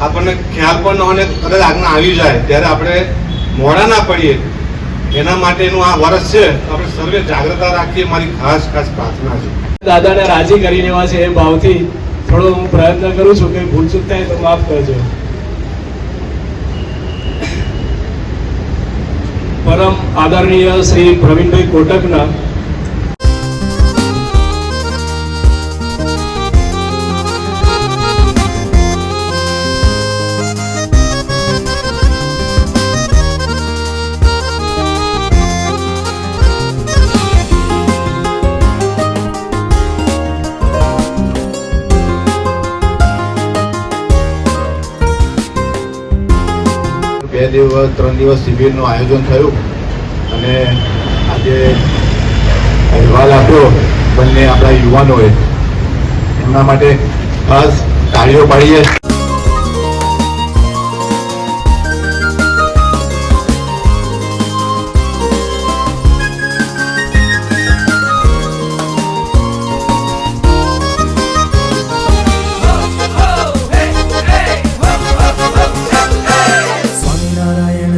આપણને ખ્યાલ પણ ન અને કદાચ આજ્ઞા આવી જાય, ત્યારે આપણે મોડા ના પડીએ. એના માટેનું આ વર્ષ છે આપણે સર્વે જાગ્રતા રાખીએ, મારી ખાસ ખાસ પ્રાર્થના છે. દાદાને રાજી કરી લેવા છે એ ભાવથી થોડો હું પ્રયત્ન કરું છું કે ભૂલચૂક થાય તો માફ કરજો. પરમ આદરણીય શ્રી પ્રવીણભાઈ કોટકના બે દિવસ, ત્રણ દિવસ શિબિરનું આયોજન થયું અને આજે અહેવાલ આપ્યો બંને આપણા યુવાનોએ. એમના માટે ખાસ તાળીઓ પાડીએ.